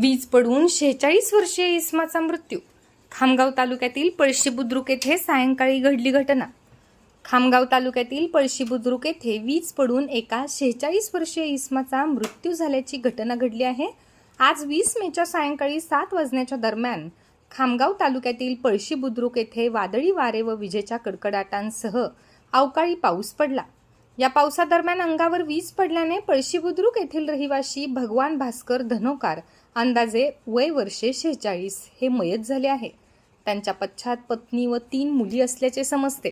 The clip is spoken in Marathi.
वीज पडून शेहेचाळीस वर्षीय इस्माचा मृत्यू. खामगाव तालुक्यातील पळशी बुद्रुक येथे सायंकाळी घडली घटना. खामगाव तालुक्यातील पळशी बुद्रुक येथे वीज पडून एका शेहेचाळीस वर्षीय इस्माचा मृत्यू झाल्याची घटना घडली आहे. आज वीस मेच्या सायंकाळी सात वाजण्याच्या दरम्यान खामगाव तालुक्यातील पळशी बुद्रुक येथे वादळी वारे व विजेच्या कडकडाटांसह अवकाळी पाऊस पडला. या पावसादरम्यान अंगावर वीज पडल्याने पळशी बुद्रुक येथील रहिवाशी भगवान भास्कर धनोकार अंदाजे वय वर्षे शेहेचाळीस हे मयत झाले आहे. त्यांच्या पश्चात पत्नी व तीन मुली असल्याचे समजते.